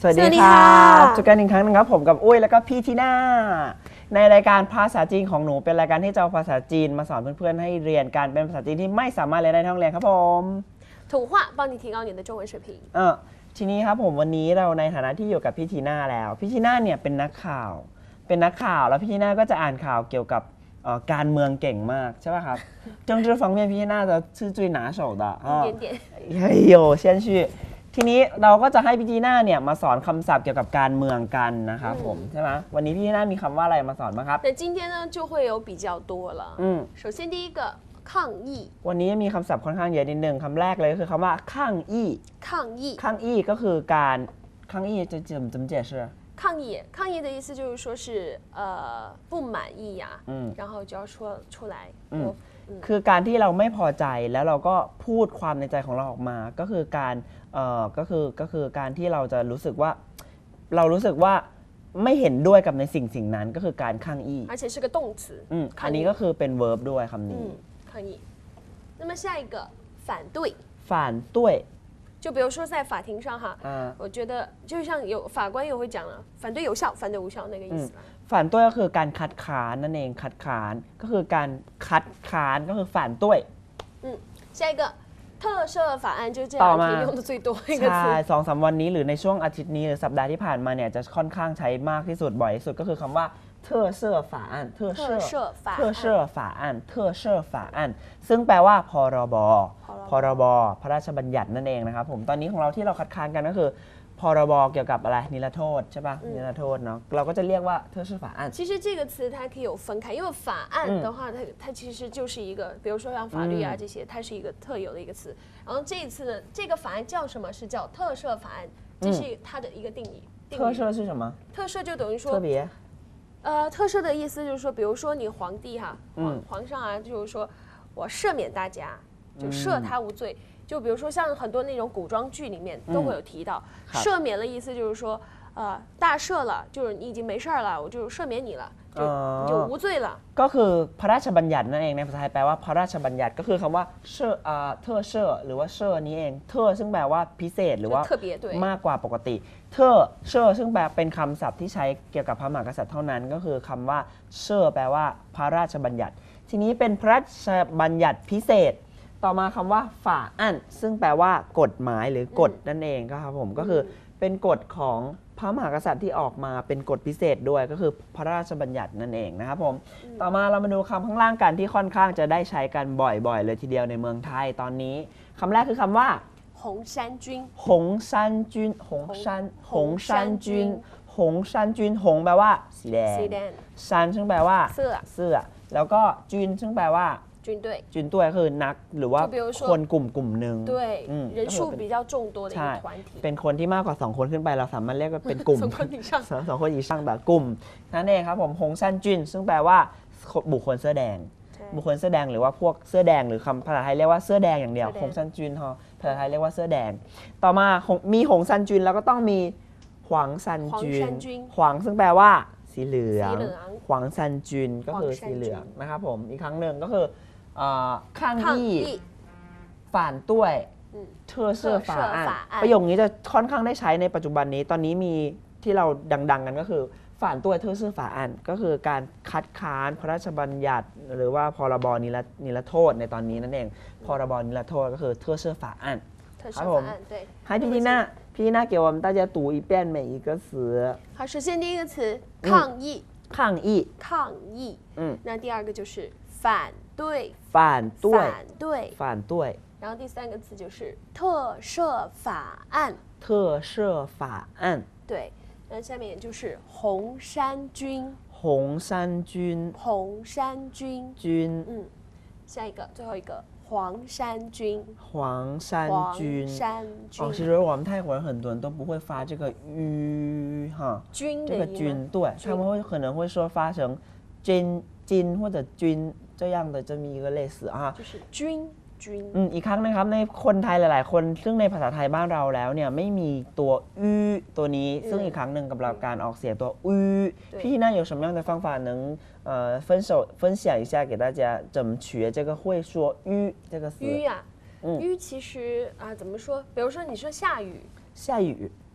สวัสดี สวัสดี ครั ค่ะ บเจอกันอีกครั้งหนึงครับผมกับอุ้ยแล้วก็พี่ทีน่าในรายการภาษาจีนของหนูเป็นรายการที่จะเอาภาษาจีนมาสอนเพื่อนๆให้เรียนการเป็นภาษาจีนที่ไม่สามารถเรียนได้ในห้องเรียนครับผม 图画帮你提高你的中文水平。 เออทีนี้ครับผมวันนี้เราในฐานะที่อยู่กับพี่ทีน่าแล้ว พี่ทีน่าเนี่ยเป็นนักข่าว เป็นนักข่าวแล้วพี่ทีน่าก็จะอ่านข่าวเกี่ยวกับเอ่อการเมืองเก่งมากใช่ป่ะครับ政治方面พี่ทีน่าจะ是最拿手的啊一点点，เฮ้ยโยเช่นชื่อ ทีนี้เราก็จะให้พี่จีน่าเนี่ยมาสอนคำศัพท์เกี่ยวกับการเมืองกันนะครับผมใช่ไหมวันนี้พี่จีน่ามีคำว่าอะไรมาสอนบ้างครับ 那今天呢就会有比较多了。 อืม 首先第一个抗议， วันนี้มีคำศัพท์ค่อนข้างเยอะนิดนึงคำแรกเลยก็คือคำว่าข้างอี้ 抗议， ข้างอี้ก็คือการข้างอี้จะจะ怎么解释抗议，抗议的意思就是说是呃不满意呀、嗯然后就要说出来。嗯我 คือการที่เราไม่พอใจแล้วเราก็พูดความในใจของเราออกมา ก็คือการเอ่อก็คือก็คือการที่เราจะรู้สึกว่า เรารู้สึกว่าไม่เห็นด้วยกับในสิ่งสิ่งนั้นก็คือการข้างอี้ 而且是个动词。 อืม 抗 อัน 议 นี้ก็คือเป็น verb ด้วยคำนี้ 嗯，抗议。那么下一个反对， ฝ่านตุ้ย 就比如说在法庭上哈， อ่า 我觉得就像有法官也会讲了，反对有效，反对无效那个意思啦。 ฝ่านตุ้ยก็คือการคัดค้านนั่นเองคัดค้านก็คือการ คัดค้านก็คือฝ่านตุ้ย 下一个特赦法案就是这ต่อ 两 มา 天用的最多一个 ใช่ 词。 สองสามวันนี้หรือในช่วงอาทิตย์นี้หรือสัปดาห์ที่ผ่านมาเนี่ยจะค่อนข้างใช้มากที่สุดบ่อยที่สุดก็คือคำว่าเทอเซอร์ฝาอันเทอเซอ 特 ร์ 赦法 เทอเซอ 案， ร์ฝาอันเทอเซอร์ฝาอันซึ่งแปลว่าพรบ พรบ พระราชบัญญัตินั่นเองนะครับผมตอนนี้ของเราที่เราคัดค้านกันก็คือ พรบเกี่ยวกับอะไรนิรโทษใช่ปะนิรโทษเนาะเราก็จะเรียกว่าเทอเซอร์ฝาอัน 其实这个词它可以有分开，因为法案的话，它它其实就是一个，比如说像法律啊这些，它是一个特有的一个词。然后这一次呢，这个法案叫什么？是叫特赦法案，这是它的一个定义。定特义赦是什么？特赦就等于特说，别呃，特赦的意思就是说，比如说你皇帝哈，皇嗯皇上啊，就是说我赦免大家，就赦他无罪。 就比如说像很多那种古装剧里面都会有提到，好赦免的意思就是说，呃，大赦了，就是你已经没事儿了，我就赦免你了，就哦你就无罪了。 ก็คือพระราชบัญญัตินั่นเองในภาษาไทยแปลว่าพระราชบัญญัติก็คือคำว่าเชออ่าเทอเชอหรือว่าเชอนี้เองเทอซึ่งแปลว่าพิเศษหรือว่า 就特别对 มากกว่าปกติ เทอเชอซึ่งแปลเป็นคำศัพท์ที่ใช้เกี่ยวกับพระมหากษัตริย์เท่านั้น ก็คือคำว่าเชอแปลว่าพระราชบัญญัติ ทีนี้เป็นพระราชบัญญัติพิเศษ ต่อมาคำว่าฝ่าอันซึ่งแปลว่ากฎหมายหรือกฎนั่นเองก็ครับผมก็คือเป็นกฎของพระมหากษัตริย์ที่ออกมาเป็นกฎพิเศษด้วยก็คือพระราชบัญญัตินั่นเองนะครับผมต่อมาเรามาดูคำข้างล่างกันที่ค่อนข้างจะได้ใช้กันบ่อยๆ เลยทีเดียวในเมืองไทยตอนนี้คำแรกคือคำว่าหงซันจุนหงซันจุนหงซันหงซันจุนหงซันจุนหงแปลว่าสีแดงซันซึ่งแปลว่าเสื้อเสื้อ แล้วก็จุนซึ่งแปลว่า 军队， จุนตัวคือนักหรือว่า 就比如说 คนกลุ่มกลุ่มหนึ่ง 对嗯，人数比较众多的一ใช่ 个团体， เป็นคนที่มากกว่า 2 คนขึ้นไปเราสามารถเรียกว่าเป็นกลุ่ม สองคน以上 สองสองคนอีช่างแต่กลุ่มนั่นเองครับผมหงซันจุนซึ่งแปลว่าบุคคลเสื้อแดง ใช่ บุคคลเสื้อแดงหรือว่าพวกเสื้อแดงหรือคำภาษาไทยเรียกว่าเสื้อแดงอย่างเดียว เสื้อแดง หงซันจุนฮอภาษาไทยเรียกว่าเสื้อแดง ต่อมาหงมีหงซันจุนแล้วก็ต้องมีหวังซันจุ หวังซั น นจุน หวังซึ่งแปลว่า สีเหลือง สีเหลือง หวังซันจุนก็คือ หวังซัน สีเหลือง จุน นะครับผมอีกครั้งหนึ่งก็คือ เอ่อข้าง 抗 ยี่ 议， ฝ่านต้วย อืม เทอเสื้อฝาอ่าน เทอเสื้อฝาอ่าน ประโยคนี้จะค่อนข้างได้ใช้ในปัจจุบันนี้ ตอนนี้มีที่เราดัง ๆ กันก็คือฝ่านต้วยเทอเสื้อฝาอ่านก็คือการคัดค้านพระราชบัญญัติ หรือว่าพรบนิรนิรโทษในตอนนี้นั่นเอง พรบนิรโทษก็คือเทอเสื้อฝาอ่าน 特赦好我们法案，对。ให้พี่ทีน่าพี่ทีน่าเกี่ยวกับ大家读一遍每一个词好，首先第一个词抗议， 抗议。抗议，嗯，那第二个就是反对，反对。反对，反对。然后第三个词就是特赦法案，特赦法案。对，那下面就是红衫军，红衫军。红衫军，军。嗯，下一个最后一个黄山军，黄衫黄军山军，哦，其实我们泰国人很多人都不会发这个 u 哈，军这个军对，他们会可能会说发成军金或者军这样的这么一个类似啊。就是军 军， อืมอีกครั้งนะครับในคนไทยหลาย ๆ คนซึ่งในภาษาไทยบ้านเราแล้วเนี่ยไม่มีตัวอื้อตัวนี้ ซึ่งอีกครั้งหนึ่งกับเราการออกเสียงตัวอื้อพี่น่า有什么样的方法能呃分手分享一下给大家怎么学这个会说อื้อ这个词吁呀、嗯吁其实啊怎么说？比如说你说下雨，下雨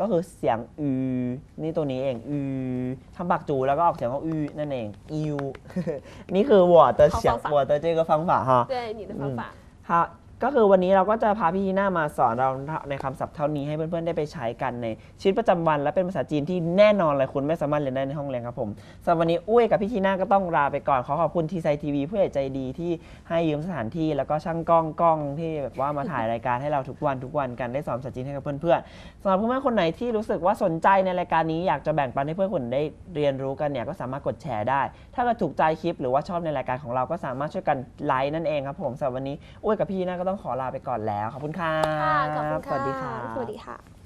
ก็คือเสียงอือนี่ตัวนี้เองอือทำปากจูแล้วก็ออกเสียงว่าอือนั่นเองอิว นี่คือ我的想好方法我的这个方法哈对你的方法。 ค่ะ ก็คือวันนี้เราก็จะพาพี่ฮีน่ามาสอนเราในคำศัพท์เท่านี้ให้เพื่อนๆได้ไปใช้กันในชีวิตประจำวัน และเป็นภาษาจีนที่แน่นอนเลยคุณไม่สามารถเรียนได้ในห้องเรียนครับผมสำหรับวันนี้อุ้ยกับพี่ฮีน่าก็ต้องลาไปก่อนขอขอบคุณทีไซทีวีผู้ใหญ่ใจดีที่ให้ยืมสถานที่แล้วก็ช่างกล้องกล้องที่แบบว่ามาถ่ายรายการให้เราทุกวันทุกวันกันได้สอนภาษาจีนให้กับเพื่อนๆสำหรับเพื่อนๆคนไหนที่รู้สึกว่าสนใจในรายการนี้อยากจะแบ่งปันให้เพื่อนคนได้เรียนรู้กันเนี่ยก็สามารถกดแชร์ได้ ถ้าเกิดถูกใจคลิปหรือว่าชอบในรายการของเราก็สามารถช่วยกันไลค์นั่นเองครับผมสำหรับวันนี้อุ้ยกับพี่ฮีน่าก็ต้องขอลาไปก่อนแล้ว ขอบคุณครัค่ะบขอบคุณค่ะ สวัสดีครับสวัสดีค่ะ